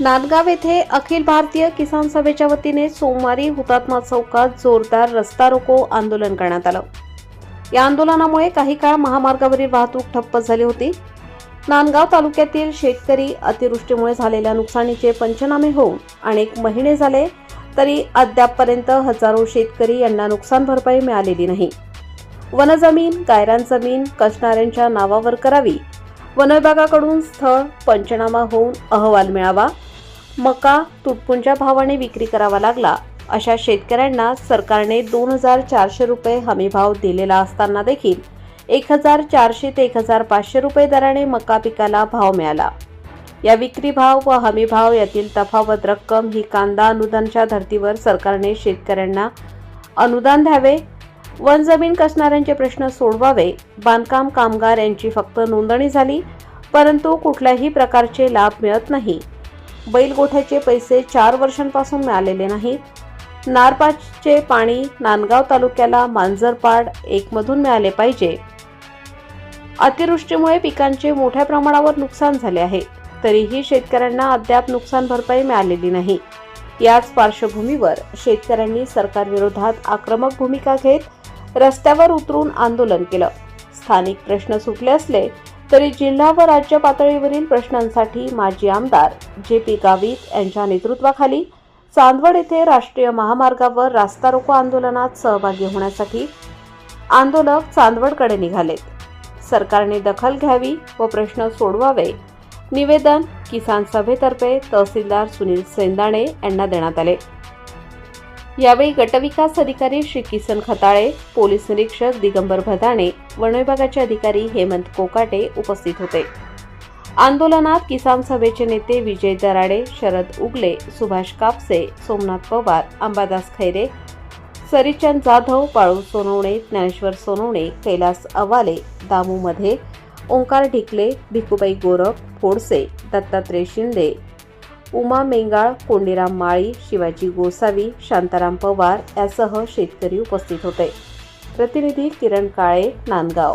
नांदगाव येथे अखिल भारतीय किसान सभेच्या वतीने सोमवारी हुतात्मा चौकात जोरदार रस्ता रोको आंदोलन करण्यात आलं. या आंदोलनामुळे काही काळ महामार्गावरील वाहतूक ठप्प झाली होती. नांदगाव तालुक्यातील शेतकरी अतिवृष्टीमुळे झालेल्या नुकसानीचे पंचनामे होऊन अनेक महिने झाले तरी अद्यापपर्यंत हजारो शेतकरी यांना नुकसान भरपाई मिळालेली नाही. वनजमीन गायरान जमीन कसणाऱ्यांच्या नावावर करावी. वनविभागाकडून स्थळ पंचनामा होऊन अहवाल मिळावा. मका तुटपुंच्या भावाने विक्री करावा लागला. अशा शेतकऱ्यांना सरकारने दोन हजार चारशे रुपये हमीभाव दिलेला असताना देखील एक हजार चारशे ते एक हजार पाचशे रुपये दराने मका पिकाला भाव मिळाला. या विक्री भाव व हमी भाव यातील तफावत रक्कम ही कांदा अनुदानच्या धर्तीवर सरकारने शेतकऱ्यांना अनुदान द्यावे वन जमीन कसणाऱ्यांचे प्रश्न सोडवावे बांधकाम कामगार यांची फक्त नोंदणी झाली परंतु कुठल्याही प्रकारचे लाभ मिळत नाही. बैलगोठ्याचे पैसे चार वर्षांपासून मिळालेले नाहीत. नारपाचे पाणी नांदगाव तालुक्याला मांजरपाड एकमधून मिळाले पाहिजे. अतिवृष्टीमुळे पिकांचे मोठ्या प्रमाणावर नुकसान झाले आहे. तरीही शेतकऱ्यांना अद्याप नुकसान भरपाई मिळालेली नाही. याच पार्श्वभूमीवर शेतकऱ्यांनी सरकारविरोधात आक्रमक भूमिका घेत रस्त्यावर उतरून आंदोलन केलं. स्थानिक प्रश्न सुटले असले तरी जिल्हा व राज्य पातळीवरील प्रश्नांसाठी माजी आमदार जे पी गावित यांच्या नेतृत्वाखाली चांदवड येथे राष्ट्रीय महामार्गावर रास्ता रोको आंदोलनात सहभागी होण्यासाठी आंदोलक चांदवडकडे निघालेत. सरकारने दखल घ्यावी व प्रश्न सोडवावे निवेदन किसान सभेतर्फे तहसीलदार सुनील सेंदाणे यांना देण्यात आले. यावेळी गटविकास अधिकारी श्री किसन खताळे पोलीस निरीक्षक दिगंबर भदाणे वनविभागाचे अधिकारी हेमंत कोकाटे उपस्थित होते. आंदोलनात किसान सभेचे नेते विजय दराडे शरद उगले सुभाष कापसे सोमनाथ पवार अंबादास खैरे सरिचंद जाधव बाळू सोनवणे ज्ञानेश्वर सोनवणे कैलास अवाले दामू मध्ये ओंकार ढिकले भिकुबाई गोरख फोडसे दत्तात्रय शिंदे उमा मेंगाळ कोंडीराम माळी शिवाजी गोसावी शांताराम पवार यासह शेतकरी उपस्थित होते. प्रतिनिधी किरण काळे नांदगाव.